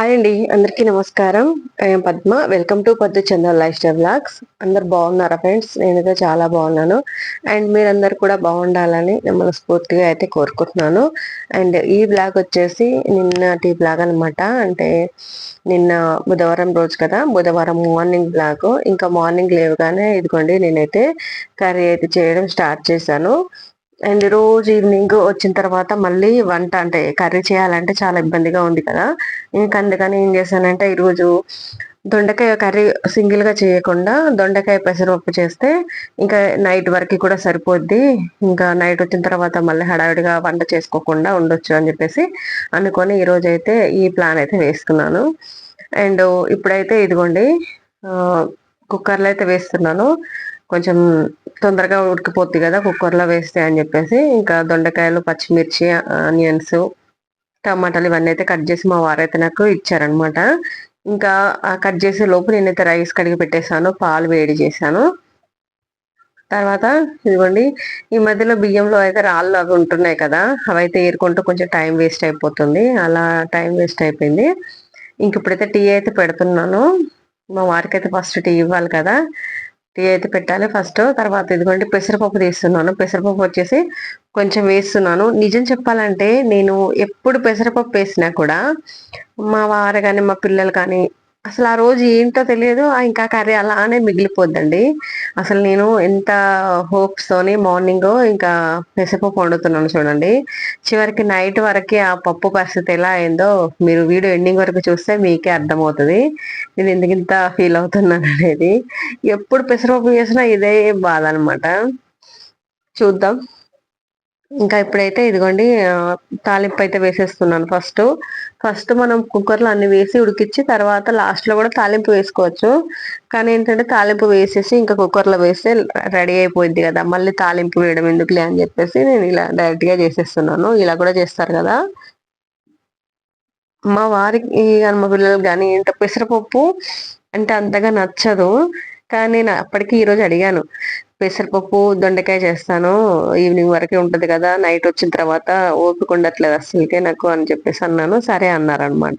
Hi అండి అందరికీ నమస్కారం. ఐఎమ్ పద్మ. వెల్కమ్ టు పద్దు చంద్ర లైఫ్ స్టైల్ బ్లాగ్స్ అందరు బాగున్నారా ఫ్రెండ్స్? నేనైతే చాలా బాగున్నాను. అండ్ మీరందరు కూడా బాగుండాలని మనస్ఫూర్తిగా అయితే కోరుకుంటున్నాను. అండ్ ఈ బ్లాగ్ వచ్చేసి నిన్నటి బ్లాగ్ అనమాట అంటే నిన్న బుధవారం రోజు కదా బుధవారం మార్నింగ్ బ్లాగ్ ఇంకా మార్నింగ్ లేవగానే ఇదిగోండి నేనైతే కర్రీ అయితే చేయడం స్టార్ట్ చేశాను. అండ్ రోజు ఈవినింగ్ వచ్చిన తర్వాత మళ్ళీ వంట అంటే కర్రీ చేయాలంటే చాలా ఇబ్బందిగా ఉంది కదా. ఇంకా అందుకని ఏం చేశానంటే ఈరోజు దొండకాయ కర్రీ సింగిల్గా చేయకుండా దొండకాయ పెసరపప్పు చేస్తే ఇంకా నైట్ వరకు కూడా సరిపోద్ది. ఇంకా నైట్ వచ్చిన తర్వాత మళ్ళీ హడావిడిగా వంట చేసుకోకుండా ఉండొచ్చు అని చెప్పేసి అనుకొని ఈరోజు అయితే ఈ ప్లాన్ అయితే వేసుకున్నాను. అండ్ ఇప్పుడైతే ఇదిగోండి కుక్కర్లో అయితే వేస్తున్నాను. కొంచెం తొందరగా ఉడికిపోద్ది కదా కుక్కర్లో వేస్తే అని చెప్పేసి. ఇంకా దొండకాయలు పచ్చిమిర్చి ఆనియన్స్ టమాటాలు ఇవన్నీ అయితే కట్ చేసి మా వారైతే నాకు ఇచ్చారనమాట ఇంకా కట్ చేసే లోపు నేనైతే రైస్ కడిగి పెట్టేశాను పాలు వేడి చేశాను. తర్వాత ఇదిగోండి ఈ మధ్యలో బియ్యంలో అయితే రాళ్ళు అవి ఉంటున్నాయి కదా అవి అయితే ఏరుకుంటూ కొంచెం టైం వేస్ట్ అయిపోతుంది. అలా టైం వేస్ట్ అయిపోయింది. ఇంక ఇప్పుడైతే టీ అయితే పెడుతున్నాను. మా వారికి అయితే ఫస్ట్ టీ ఇవ్వాలి కదా. టీ అయితే పెట్టాలి ఫస్ట్ తర్వాత ఇదిగోండి పెసరపప్పు తీస్తున్నాను. పెసరపప్పు వచ్చేసి కొంచెం వేస్తున్నాను. నిజం చెప్పాలంటే నేను ఎప్పుడు పెసరపప్పు వేసినా కూడా మా వారు కానీ మా పిల్లలు కానీ అసలు ఆ రోజు ఏంటో తెలియదు. ఇంకా కర్రీ అలానే మిగిలిపోద్దండి. అసలు నేను ఎంత హోప్స్ తోని మార్నింగ్ ఇంకా పెసరపప్పు వండుతున్నాను చూడండి. చివరికి నైట్ వరకు ఆ పప్పు పరిస్థితి ఎలా అయిందో మీరు వీడియో ఎండింగ్ వరకు చూస్తే మీకే అర్థమవుతుంది. నేను ఎందుకు ఇంత ఫీల్ అవుతున్నాను అనేది. ఎప్పుడు పెసరపప్పు చేసినా ఇదే బాధ అనమాట చూద్దాం. ఇంకా ఇప్పుడైతే ఇదిగోండి తాలింపు అయితే వేసేస్తున్నాను ఫస్ట్. ఫస్ట్ మనం కుక్కర్లో అన్ని వేసి ఉడికిచ్చి తర్వాత లాస్ట్లో కూడా తాలింపు వేసుకోవచ్చు. కానీ ఏంటంటే తాలింపు వేసేసి ఇంకా కుక్కర్లో వేస్తే రెడీ అయిపోయింది కదా మళ్ళీ తాలింపు వేయడం ఎందుకులే అని చెప్పేసి నేను ఇలా డైరెక్ట్గా చేసేస్తున్నాను. ఇలా కూడా చేస్తారు కదా. మా వారికి మా పిల్లలకి కానీ ఇంత పెసరపప్పు అంటే అంతగా నచ్చదు. కానీ నేను అప్పటికి ఈరోజు అడిగాను. పెసరపప్పు దొండకాయ చేస్తాను ఈవినింగ్ వరకే ఉంటుంది కదా నైట్ వచ్చిన తర్వాత ఓపిక ఉండట్లేదు అసలుకే నాకు అని చెప్పేసి అన్నాను. సరే అన్నారనమాట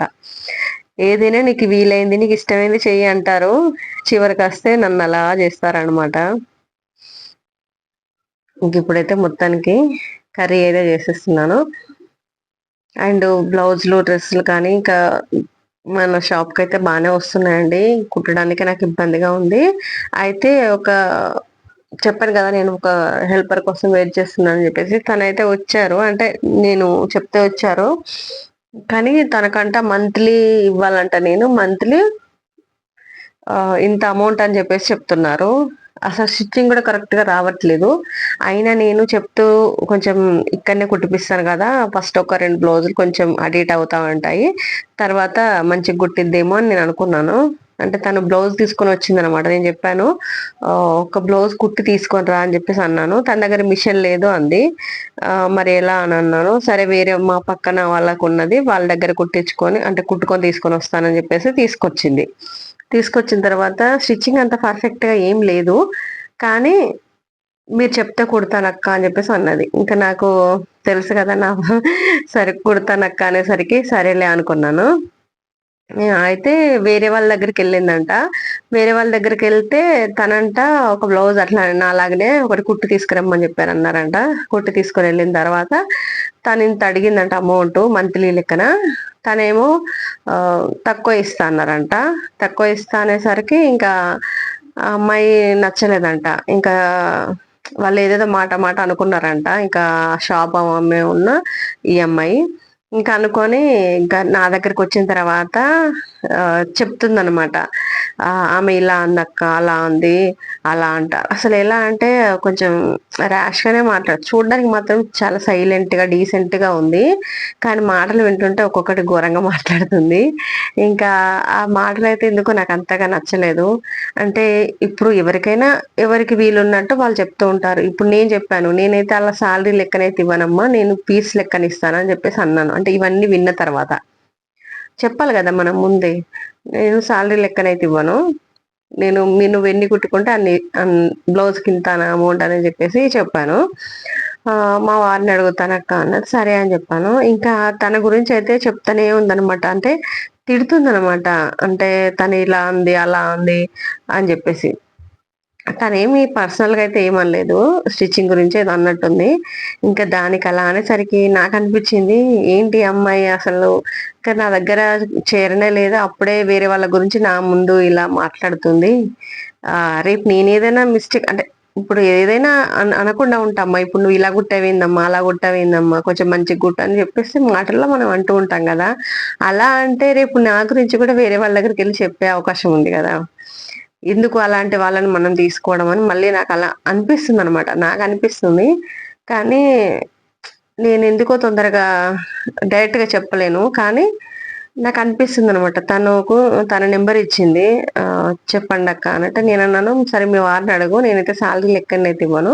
ఏదైనా నీకు వీలైంది నీకు ఇష్టమైంది చెయ్యి అంటారు. చివరికి వస్తే నన్ను అలా చేస్తారనమాట ఇంక ఇప్పుడైతే మొత్తానికి కర్రీ ఏదో చేసేస్తున్నాను. అండ్ బ్లౌజ్లు డ్రెస్సులు కానీ ఇంకా మన షాప్కి అయితే బాగానే వస్తున్నాయండి. కుట్టడానికి నాకు ఇబ్బందిగా ఉంది. అయితే ఒక చెప్పాను కదా నేను ఒక హెల్పర్ కోసం వెయిట్ చేస్తున్నాను అని చెప్పేసి తనైతే వచ్చారు. అంటే నేను చెప్తే వచ్చారు. కానీ తనకంట మంత్లీ ఇవ్వాలంట నేను. మంత్లీ ఇంత అమౌంట్ అని చెప్పేసి చెప్తున్నారు. అసలు స్టిచ్చింగ్ కూడా కరెక్ట్గా రావట్లేదు. అయినా నేను చెప్తూ కొంచెం ఇక్కడనే కుట్టిపిస్తాను కదా ఫస్ట్ ఒక రెండు బ్లౌజులు కొంచెం అడిట్ అవుతా ఉంటాయి. తర్వాత మంచిగా కుట్టిద్దేమో అని నేను అనుకున్నాను. అంటే తను బ్లౌజ్ తీసుకొని వచ్చింది అనమాట నేను చెప్పాను ఒక బ్లౌజ్ కుట్టి తీసుకొని రా అని చెప్పేసి అన్నాను. తన దగ్గర మిషన్ లేదు అంది. మరి ఎలా అని అన్నాను. సరే వేరే మా పక్కన వాళ్ళకు ఉన్నది వాళ్ళ దగ్గర కుట్టించుకొని అంటే కుట్టుకొని తీసుకొని వస్తానని చెప్పేసి తీసుకొచ్చింది. తీసుకొచ్చిన తర్వాత స్టిచ్చింగ్ అంత పర్ఫెక్ట్గా ఏం లేదు. కానీ మీరు చెప్తే కుడతానక్క అని చెప్పేసి అన్నది. ఇంకా నాకు తెలుసు కదా నా సరే కుడతానక్క అనేసరికి సరేలే అనుకున్నాను. అయితే వేరే వాళ్ళ దగ్గరికి వెళ్ళిందంట. వేరే వాళ్ళ దగ్గరికి వెళ్తే తనంట ఒక బ్లౌజ్ అట్లా నాలాగనే ఒకటి కుట్టి తీసుకురమ్మని చెప్పారు అన్నారంట కుట్టి తీసుకొని వెళ్ళిన తర్వాత తను ఇంత అడిగిందంట అమౌంట్ మంత్లీ లెక్కన. తనేమో తక్కువ ఇస్తా అన్నారంట. తక్కువ ఇస్తా అనేసరికి ఇంకా అమ్మాయి నచ్చలేదంట. ఇంకా వాళ్ళు ఏదేదో మాట మాట అనుకున్నారంట. ఇంకా షాప్ అమ్మాయి ఉన్న ఈ అమ్మాయి. ఇంకా అనుకొని ఇంకా నా దగ్గరికి వచ్చిన తర్వాత చెప్తుందనమాట ఆమె ఇలా అందక్క అలా ఉంది అలా అంట. అసలు ఎలా అంటే కొంచెం ర్యాష్ గానే మాట్లాడు చూడడానికి మాత్రం చాలా సైలెంట్గా డీసెంట్గా ఉంది. కానీ మాటలు వింటుంటే ఒక్కొక్కటి ఘోరంగా మాట్లాడుతుంది. ఇంకా ఆ మాటలు అయితే ఎందుకు నాకు అంతగా నచ్చలేదు. అంటే ఇప్పుడు ఎవరికైనా ఎవరికి వీలున్నట్టు వాళ్ళు చెప్తూ ఉంటారు. ఇప్పుడు నేను చెప్పాను నేనైతే అలా సాలరీ లెక్కనైతే ఇవ్వనమ్మా నేను పీస్ లెక్కనిస్తానని చెప్పేసి అన్నాను. అంటే ఇవన్నీ విన్న తర్వాత. చెప్పాలి కదా మనం ముందే. నేను సాలరీ లెక్కనైతే ఇవ్వను. నేను మీరు వెన్ని కుట్టుకుంటే అన్ని బ్లౌజ్కి ఇంత అమౌంట్ అని చెప్పేసి చెప్పాను. మా వారిని అడుగుతాను అక్క అన్నది. సరే అని చెప్పాను. ఇంకా తన గురించి అయితే చెప్తానే ఉందనమాట అంటే తిడుతుందనమాట అంటే తను ఇలా ఉంది అలా ఉంది అని చెప్పేసి. తనేమి పర్సనల్గా అయితే ఏమనలేదు స్టిచ్చింగ్ గురించి ఏదో అన్నట్టుంది. ఇంకా దానికి అలా అనేసరికి నాకు అనిపించింది ఏంటి అమ్మాయి అసలు? ఇంకా నా దగ్గర చేరనే లేదు. అప్పుడే వేరే వాళ్ళ గురించి నా ముందు ఇలా మాట్లాడుతుంది. రేపు నేను ఏదైనా మిస్టేక్ అంటే ఇప్పుడు ఏదైనా అనకుండా ఉంటామ్మా ఇప్పుడు నువ్వు ఇలా గుట్టవేందమ్మా అలా గుట్టవేందమ్మా. కొంచెం మంచి గుట్ట అని చెప్పేసి మాటల్లో మనం అంటూ ఉంటాం కదా. అలా అంటే రేపు నా గురించి కూడా వేరే వాళ్ళ దగ్గరికి వెళ్ళి చెప్పే అవకాశం ఉంది కదా. ఎందుకు అలాంటి వాళ్ళని మనం తీసుకోవడం అని మళ్ళీ నాకు అలా అనిపిస్తుంది అనమాట నాకు అనిపిస్తుంది. కానీ నేను ఎందుకో తొందరగా డైరెక్ట్గా చెప్పలేను. కానీ నాకు అనిపిస్తుంది అనమాట తనకు తన నెంబర్ ఇచ్చింది. చెప్పండి అక్క అనంటే నేను అన్నాను సరే మీ వారిని అడుగు. నేనైతే శాలరీ లెక్కనైతే ఇవ్వను.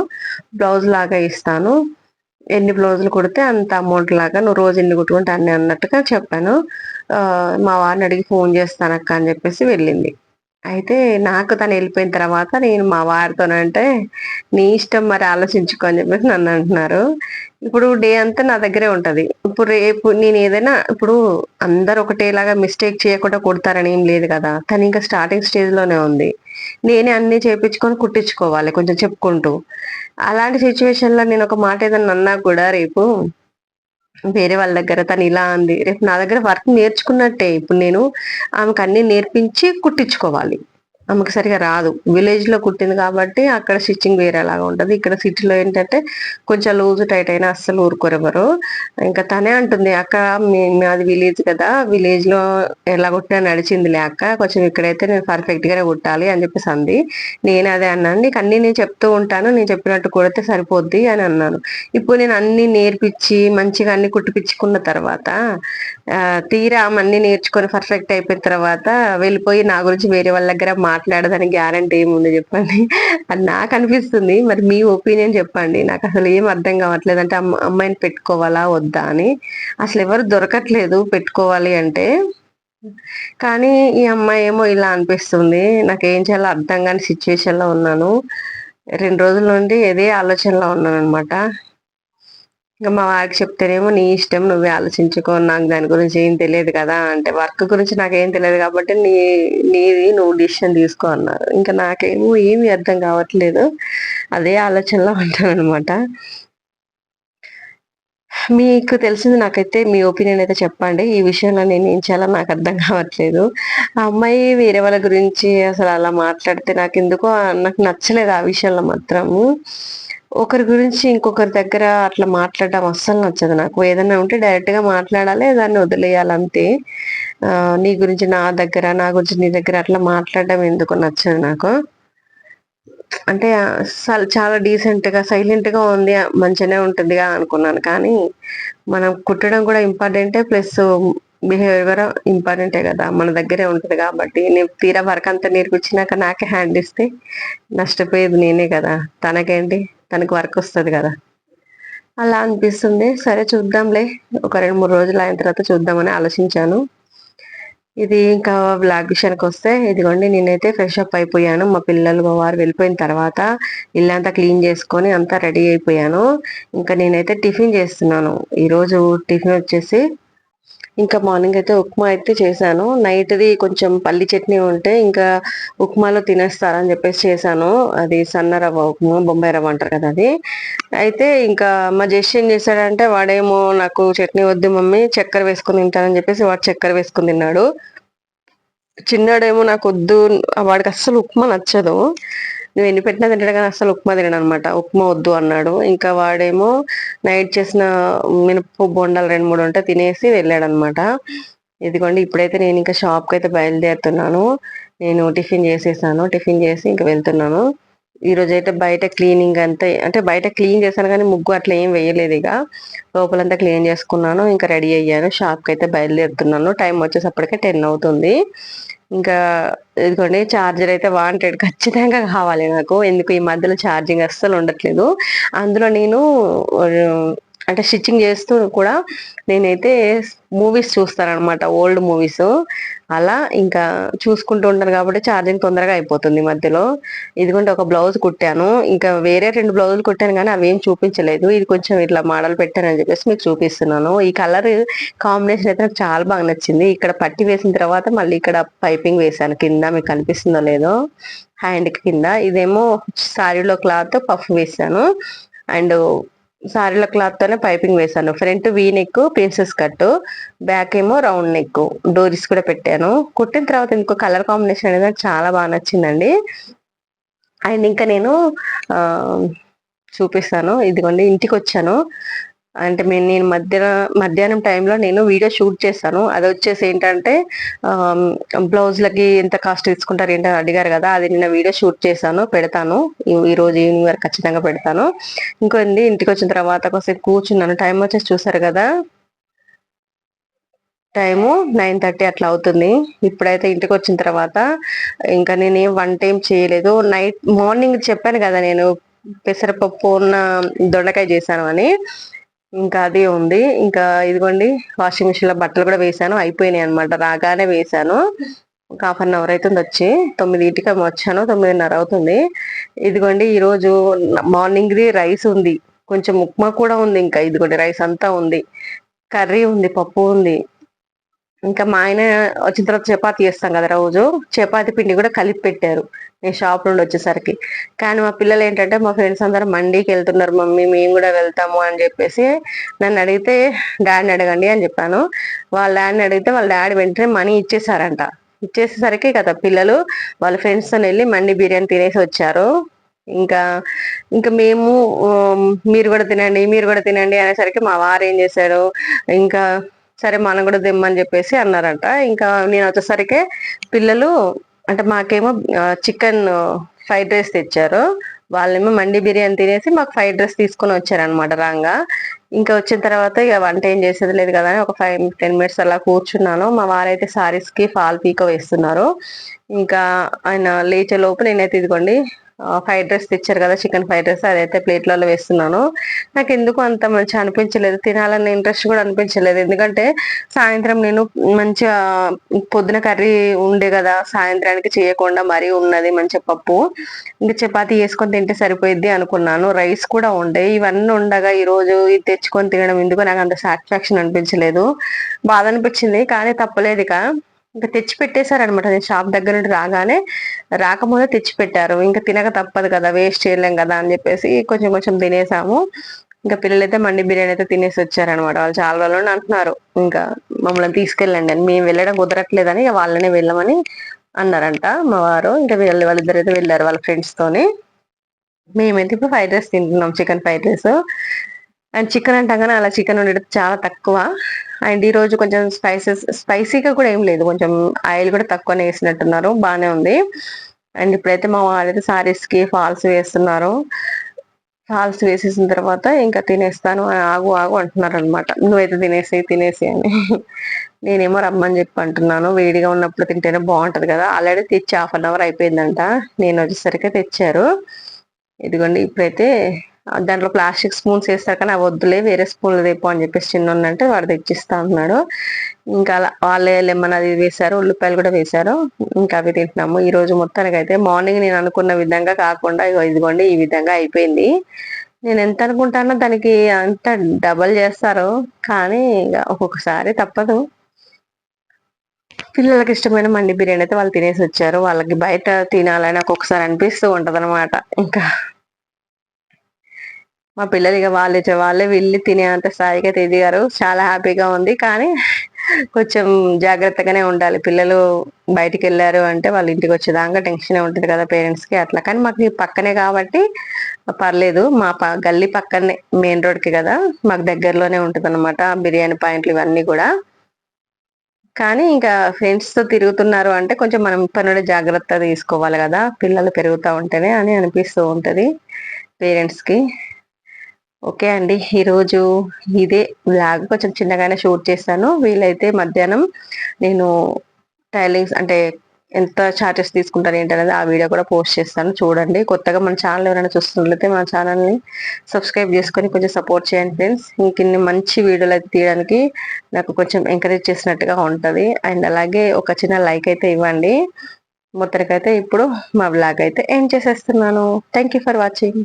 బ్లౌజ్ లాగా ఇస్తాను. ఎన్ని బ్లౌజులు కుడితే అంత అమౌంట్ లాగా నువ్వు రోజు ఎన్ని కుట్టుకుంటే అన్ని అన్నట్టుగా చెప్పాను. మా వారిని అడిగి ఫోన్ చేస్తానక్క అని చెప్పేసి వెళ్ళింది. అయితే నాకు తను వెళ్ళిపోయిన తర్వాత నేను మా వారితోనంటే నీ ఇష్టం మరి ఆలోచించుకో అని చెప్పేసి నన్ను అంటున్నారు. ఇప్పుడు డే అంతా నా దగ్గరే ఉంటది. ఇప్పుడు రేపు నేను ఏదైనా ఇప్పుడు అందరు ఒకటేలాగా మిస్టేక్ చేయకుండా కుడతారని ఏం లేదు కదా. తను ఇంకా స్టార్టింగ్ స్టేజ్లోనే ఉంది. నేనే అన్ని చేపించుకొని కుట్టించుకోవాలి కొంచెం చెప్పుకుంటూ. అలాంటి సిచ్యువేషన్లో నేను ఒక మాట ఏదన్నా అన్నా కూడా రేపు వేరే వాళ్ళ దగ్గర తను ఇలా అంది. రేపు నా దగ్గర వర్క్ నేర్చుకున్నట్టే. ఇప్పుడు నేను ఆమెకు అన్ని నేర్పించి కుట్టించుకోవాలి. ఆమెకు సరిగా రాదు. విలేజ్లో కుట్టింది కాబట్టి అక్కడ స్టిచ్చింగ్ వేరేలాగా ఉంటుంది. ఇక్కడ సిటీలో ఏంటంటే కొంచెం లూజ్ టైట్ అయినా అస్సలు ఊరుకోరెవరు ఇంకా తనే అంటుంది అక్క మాది విలేజ్ కదా. విలేజ్లో ఎలా కుట్టినా నడిచింది అక్క కొంచెం ఇక్కడైతే నేను పర్ఫెక్ట్ గానే కుట్టాలి అని చెప్పేసి అంది. నేను అదే అన్నాను. నీకు అన్ని నేను చెప్తూ ఉంటాను. నేను చెప్పినట్టు కుడితే సరిపోద్ది అని అన్నాను. ఇప్పుడు నేను అన్ని నేర్పించి మంచిగా అన్ని కుట్టిపించుకున్న తర్వాత తీరా అన్ని నేర్చుకొని పర్ఫెక్ట్ అయిపోయిన తర్వాత వెళ్ళిపోయి నా గురించి వేరే వాళ్ళ దగ్గర మాట్లాడదని గ్యారంటీ ఏముంది చెప్పండి. అది నాకు అనిపిస్తుంది. మరి మీ ఒపీనియన్ చెప్పండి. నాకు అసలు ఏం అర్థం కావట్లేదు. అంటే అమ్మాయిని పెట్టుకోవాలా వద్దా అని. అసలు ఎవరు దొరకట్లేదు పెట్టుకోవాలి అంటే. కానీ ఈ అమ్మాయి ఏమో ఇలా అనిపిస్తుంది. నాకు ఏం చేయాలో అర్థం కాని సిచ్యువేషన్లో ఉన్నాను. రెండు రోజుల నుండి ఇదే ఆలోచనలో ఉన్నాను అనమాట ఇంకా మా వారికి చెప్తేనేమో నీ ఇష్టం నువ్వే ఆలోచించుకో నాకు దాని గురించి ఏం తెలియదు కదా అంటే వర్క్ గురించి నాకేం తెలియదు కాబట్టి నీ నీది నువ్వు డిసిషన్ తీసుకో అన్నారు. ఇంకా నాకేమో ఏమి అర్థం కావట్లేదు. అదే ఆలోచనలో ఉంటాను అనమాట మీకు తెలిసింది నాకైతే మీ ఒపీనియన్ అయితే చెప్పండి. ఈ విషయంలో నేను ఏం చేయాలో నాకు అర్థం కావట్లేదు. ఆ అమ్మాయి వేరే వాళ్ళ గురించి అసలు అలా మాట్లాడితే నాకు ఎందుకో నాకు నచ్చలేదు ఆ విషయంలో మాత్రము. ఒకరి గురించి ఇంకొకరి దగ్గర అట్లా మాట్లాడడం అస్సలు నచ్చదు నాకు. ఏదైనా ఉంటే డైరెక్ట్గా మాట్లాడాలి దాన్ని వదిలేయాలి అంతే. నీ గురించి నా దగ్గర నా గురించి నీ దగ్గర అట్లా మాట్లాడడం ఎందుకు నచ్చదు నాకు. అంటే చాలా డీసెంట్గా సైలెంట్గా ఉంది మంచిగానే ఉంటుందిగా అనుకున్నాను. కానీ మనం కుట్టడం కూడా ఇంపార్టెంటే ప్లస్ బిహేవియర్ ఇంపార్టెంటే కదా మన దగ్గరే ఉంటుంది కాబట్టి. నేను తీరా వర్క్ అంతా నేర్పించినాక నాకే హ్యాండ్ ఇస్తే నష్టపోయేది నేనే కదా. తనకేంటి? తనకు వర్క్ వస్తుంది కదా. అలా అనిపిస్తుంది. సరే చూద్దాంలే. ఒక రెండు మూడు రోజులు అయిన తర్వాత చూద్దామని ఆలోచించాను. ఇది ఇంకా బ్లాగ్ విషయానికి వస్తే ఇదిగోండి నేనైతే ఫ్రెష్ అప్ అయిపోయాను. మా పిల్లలు మా వారు వెళ్ళిపోయిన తర్వాత ఇల్లంతా క్లీన్ చేసుకొని అంతా రెడీ అయిపోయాను. ఇంకా నేనైతే టిఫిన్ చేస్తున్నాను. ఈరోజు టిఫిన్ వచ్చేసి ఇంకా మార్నింగ్ అయితే ఉప్మా అయితే చేశాను. నైట్ది కొంచెం పల్లి చట్నీ ఉంటే ఇంకా ఉప్మాలో తినేస్తారని చెప్పేసి చేశాను. అది సన్న రవ్వ ఉప్మా బొంబాయి రవ్వ అంటారు కదా అది. అయితే ఇంకా మా జస్ట్ ఏం చేశాడంటే వాడేమో నాకు చట్నీ వద్దు మమ్మీ చక్కెర వేసుకుని తింటానని చెప్పేసి వాడు చక్కెర వేసుకుని తిన్నాడు. చిన్నాడేమో నాకు వద్దు. వాడికి అస్సలు ఉప్మా నచ్చదు. నువ్వు ఎన్ని పెట్టినా తింటాడు కానీ అసలు ఉప్మా తినడు అనమాట ఉప్మా వద్దు అన్నాడు. ఇంకా వాడేమో నైట్ చేసిన మినప్పు బొండాలు రెండు మూడు ఉంటే తినేసి వెళ్ళాడు అనమాట ఇదిగోండి ఇప్పుడైతే నేను ఇంకా షాప్కి అయితే బయలుదేరుతున్నాను. నేను టిఫిన్ చేసేసాను. టిఫిన్ చేసి ఇంకా వెళ్తున్నాను. ఈరోజు అయితే బయట క్లీనింగ్ అంతా అంటే బయట క్లీన్ చేశాను కానీ ముగ్గు అట్లా ఏం వేయలేదు ఇక. లోపలంతా క్లీన్ చేసుకున్నాను. ఇంకా రెడీ అయ్యాను. షాప్కి అయితే బయలుదేరుతున్నాను. టైం వచ్చేసప్పటికే టెన్ అవుతుంది. ఇంకా ఇదిగోండి ఛార్జర్ అయితే వాంటెడ్ ఖచ్చితంగా కావాలి నాకు. ఎందుకు? ఈ మధ్యలో ఛార్జింగ్ అస్సలు ఉండట్లేదు. అందులో నేను అంటే స్టిచ్చింగ్ చేస్తూ కూడా నేనైతే మూవీస్ చూస్తాను అనమాట ఓల్డ్ మూవీస్ అలా ఇంకా చూసుకుంటూ ఉంటాను కాబట్టి ఛార్జింగ్ తొందరగా అయిపోతుంది మధ్యలో. ఇదిగోండి ఒక బ్లౌజ్ కుట్టాను. ఇంకా వేరే రెండు బ్లౌజులు కుట్టాను కానీ అవి ఏం చూపించలేదు. ఇది కొంచెం ఇట్లా మోడల్ పెట్టానని చెప్పేసి మీకు చూపిస్తున్నాను. ఈ కలర్ కాంబినేషన్ అయితే నాకు చాలా బాగా నచ్చింది. ఇక్కడ పట్టి వేసిన తర్వాత మళ్ళీ ఇక్కడ పైపింగ్ వేసాను కింద మీకు కనిపిస్తుందో లేదో హ్యాండ్ కింద. ఇదేమో సారీలో క్లాత్ పఫ్ వేసాను అండ్ సారీల క్లాత్ తోనే పైపింగ్ వేసాను front V neck princess cut back ఏమో రౌండ్ నెక్ డోరీస్ కూడా పెట్టాను. కుట్టిన తర్వాత ఇంకో కలర్ కాంబినేషన్ అనేది నాకు చాలా బాగా నచ్చిందండి. అండ్ ఇంకా నేను చూపిస్తాను. ఇదిగోండి ఇంటికి వచ్చాను అంటే నేను మధ్య మధ్యాహ్నం టైంలో నేను వీడియో షూట్ చేశాను అది వచ్చేసి ఏంటంటే బ్లౌజ్లకి ఎంత కాస్ట్ తీసుకుంటారు ఏంటని అడిగారు కదా అది నిన్న వీడియో షూట్ చేశాను పెడతాను. ఈ రోజు ఈవినింగ్ వరకు ఖచ్చితంగా పెడతాను. ఇంకొంది ఇంటికి వచ్చిన తర్వాత కొంచెం కూర్చున్నాను. టైం వచ్చేసి చూసారు కదా? టైము నైన్ థర్టీ అట్లా అవుతుంది. ఇప్పుడైతే ఇంటికి వచ్చిన తర్వాత ఇంకా నేను ఏం వన్ టైం చేయలేదు. నైట్ మార్నింగ్ చెప్పాను కదా నేను పెసరపప్పు ఉన్న దొండకాయ చేశాను అని. ఇంకా అది ఉంది. ఇంకా ఇదిగోండి వాషింగ్ మిషన్లో బట్టలు కూడా వేసాను అయిపోయినాయి అనమాట రాగానే వేసాను ఒక హాఫ్ అన్ అవర్ అవుతుంది వచ్చి. తొమ్మిదింటికి వచ్చాను. తొమ్మిదిన్నర అవుతుంది. ఇదిగోండి ఈరోజు మార్నింగ్ది రైస్ ఉంది. కొంచెం ఉప్మా కూడా ఉంది ఇంకా. ఇదిగోండి రైస్ అంతా ఉంది. కర్రీ ఉంది పప్పు ఉంది. ఇంకా మా ఆయన వచ్చిన తర్వాత చపాతి చేస్తాం కదా రోజు. చపాతి పిండి కూడా కలిపి పెట్టారు. నేను షాప్ నుండి వచ్చేసరికి. కానీ మా పిల్లలు ఏంటంటే మా ఫ్రెండ్స్ అందరూ మండీకి వెళ్తున్నారు మమ్మీ మేము కూడా వెళ్తాము అని చెప్పేసి నన్ను అడిగితే డాడీని అడగండి అని చెప్పాను. వాళ్ళ డాడీని అడిగితే వాళ్ళ డాడీ వెంటనే మనీ ఇచ్చేసారంట ఇచ్చేసేసరికి కదా పిల్లలు వాళ్ళ ఫ్రెండ్స్తో వెళ్ళి మండి బిర్యానీ తినేసి వచ్చారు. ఇంకా ఇంకా మేము మీరు కూడా తినండి మీరు కూడా తినండి అనేసరికి మా వారు ఏం చేశారు ఇంకా సరే మనం కూడా దిమ్మని చెప్పేసి అన్నారంట. ఇంకా నేను వచ్చేసరికి పిల్లలు అంటే మాకేమో చికెన్ ఫ్రైడ్ రైస్ తెచ్చారు. వాళ్ళేమో మండి బిర్యానీ తినేసి మాకు ఫ్రైడ్ రైస్ తీసుకొని వచ్చారనమాట రాంగా. ఇంకా వచ్చిన తర్వాత ఇక వంట ఏం చేసేది లేదు కదా అని ఒక ఫైవ్ టెన్ మినిట్స్ అలా కూర్చున్నాను. మా వారైతే సారీస్కి ఫాల్ పీక వేస్తున్నారు. ఇంకా ఆయన లేచే లోపు నేనైతే ఇదిగోండి ఫ్రైడ్ రైస్ తెచ్చారు కదా చికెన్ ఫ్రైడ్ రైస్ అదైతే ప్లేట్లలో వేస్తున్నాను. నాకు ఎందుకు అంత మంచి అనిపించలేదు తినాలనే ఇంట్రెస్ట్ కూడా అనిపించలేదు. ఎందుకంటే సాయంత్రం నేను మంచిగా పొద్దున కర్రీ ఉండే కదా సాయంత్రానికి చేయకుండా మరీ ఉన్నది మంచి పప్పు ఇంకా చపాతి వేసుకొని తింటే సరిపోయిద్ది అనుకున్నాను. రైస్ కూడా ఉండే ఇవన్నీ ఉండగా ఈరోజు ఇది తెచ్చుకొని తినడం ఎందుకు నాకు అంత సాటిస్ఫాక్షన్ అనిపించలేదు. బాధ అనిపించింది కానీ తప్పలేదు ఇక. ఇంకా తెచ్చి పెట్టేశారనమాట నేను షాప్ దగ్గర నుండి రాగానే రాకముందే తెచ్చి పెట్టారు ఇంకా తినక తప్పదు కదా వేస్ట్ చేయలేం కదా అని చెప్పేసి కొంచెం కొంచెం తినేసాము. ఇంకా పిల్లలైతే మండి బిర్యానీ అయితే తినేసి వచ్చారనమాట వాళ్ళు చాలా రోజులు అంటున్నారు ఇంకా మమ్మల్ని తీసుకెళ్ళండి అని. మేము వెళ్ళడం కుదరట్లేదని వాళ్ళనే వెళ్ళమని అన్నారంట మా వారు. ఇంకా వీళ్ళు వాళ్ళిద్దరు అయితే వెళ్ళారు వాళ్ళ ఫ్రెండ్స్ తోని. మేమైతే ఇప్పుడు ఫ్రైడ్ రైస్ తింటున్నాం chicken fried rice. And chicken అంటాగానే అలా చికెన్ ఉండేది చాలా తక్కువ. అండ్ ఈ రోజు కొంచెం స్పైసెస్ స్పైసీగా కూడా ఏం లేదు. కొంచెం ఆయిల్ కూడా తక్కువనే వేసినట్టున్నారు. బాగానే ఉంది. అండ్ ఇప్పుడైతే మా వాళ్ళైతే సారీస్కి ఫాల్స్ వేస్తున్నారు. ఫాల్స్ వేసేసిన తర్వాత ఇంకా తినేస్తాను. ఆగు ఆగు అంటున్నారు అనమాట నువ్వైతే తినేసి తినేసి అని. నేనేమో రమ్మని చెప్పి అంటున్నాను. వేడిగా ఉన్నప్పుడు తింటేనే బాగుంటది కదా. ఆల్రెడీ తెచ్చి హాఫ్ అన్ అవర్ అయిపోయిందంట. నేను వచ్చేసరికి తెచ్చారు. ఇదిగోండి ఇప్పుడైతే దాంట్లో ప్లాస్టిక్ స్పూన్స్ వేస్తారు కానీ అవి వద్దులే వేరే స్పూన్లు తెప్పు అని చెప్పేసి చిన్న అంటే వాడు తెచ్చిస్తా ఉన్నాడు. ఇంకా అలా వాళ్ళే లెమన్ అది వేశారు ఉల్లిపాయలు కూడా వేశారు. ఇంకా అవి తింటున్నాము. ఈ రోజు మొత్తానికి అయితే మార్నింగ్ నేను అనుకున్న విధంగా కాకుండా ఇదిగోండి ఈ విధంగా అయిపోయింది. నేను ఎంత అనుకుంటానో దానికి అంత డబల్ చేస్తారు. కానీ ఒక్కొక్కసారి తప్పదు. పిల్లలకి ఇష్టమైన మండి బిర్యానీ అయితే వాళ్ళు తినేసి వచ్చారు. వాళ్ళకి బయట తినాలని ఒక్కొక్కసారి అనిపిస్తూ ఉంటది ఇంకా మా పిల్లలు ఇక వాళ్ళే వాళ్ళే వెళ్ళి తినేంత స్థాయికి అయితే ఎదిగారు చాలా హ్యాపీగా ఉంది. కానీ కొంచెం జాగ్రత్తగానే ఉండాలి. పిల్లలు బయటికి వెళ్ళారు అంటే వాళ్ళ ఇంటికి వచ్చేదాకా టెన్షన్ ఉంటుంది కదా పేరెంట్స్కి అట్లా. కానీ మాకు పక్కనే కాబట్టి పర్లేదు. మా గల్లీ పక్కనే మెయిన్ రోడ్కి కదా. మాకు దగ్గరలోనే ఉంటుంది అనమాట బిర్యానీ పాయింట్లు ఇవన్నీ కూడా. కానీ ఇంకా ఫ్రెండ్స్తో తిరుగుతున్నారు అంటే కొంచెం మనం పనులు జాగ్రత్త తీసుకోవాలి కదా. పిల్లలు పెరుగుతూ ఉంటేనే అని అనిపిస్తూ ఉంటుంది పేరెంట్స్కి ఓకే అండి. ఈరోజు ఇదే బ్లాగ్ కొంచెం చిన్నగానే షూట్ చేస్తాను. వీలైతే మధ్యాహ్నం నేను టైలింగ్స్ అంటే ఎంత చార్జెస్ తీసుకుంటారు ఏంటనేది ఆ వీడియో కూడా పోస్ట్ చేస్తాను. చూడండి. కొత్తగా మన ఛానల్ ఎవరైనా చూస్తున్నట్లయితే మన ఛానల్ని సబ్స్క్రైబ్ చేసుకొని కొంచెం సపోర్ట్ చేయండి ఫ్రెండ్స్. ఇంకిన్ని మంచి వీడియోలు అయితే తీయడానికి నాకు కొంచెం ఎంకరేజ్ చేసినట్టుగా ఉంటుంది. అండ్ అలాగే ఒక చిన్న లైక్ అయితే ఇవ్వండి. మొత్తానికైతే ఇప్పుడు మా బ్లాగ్ అయితే ఏం చేసేస్తున్నాను. Thank for watching.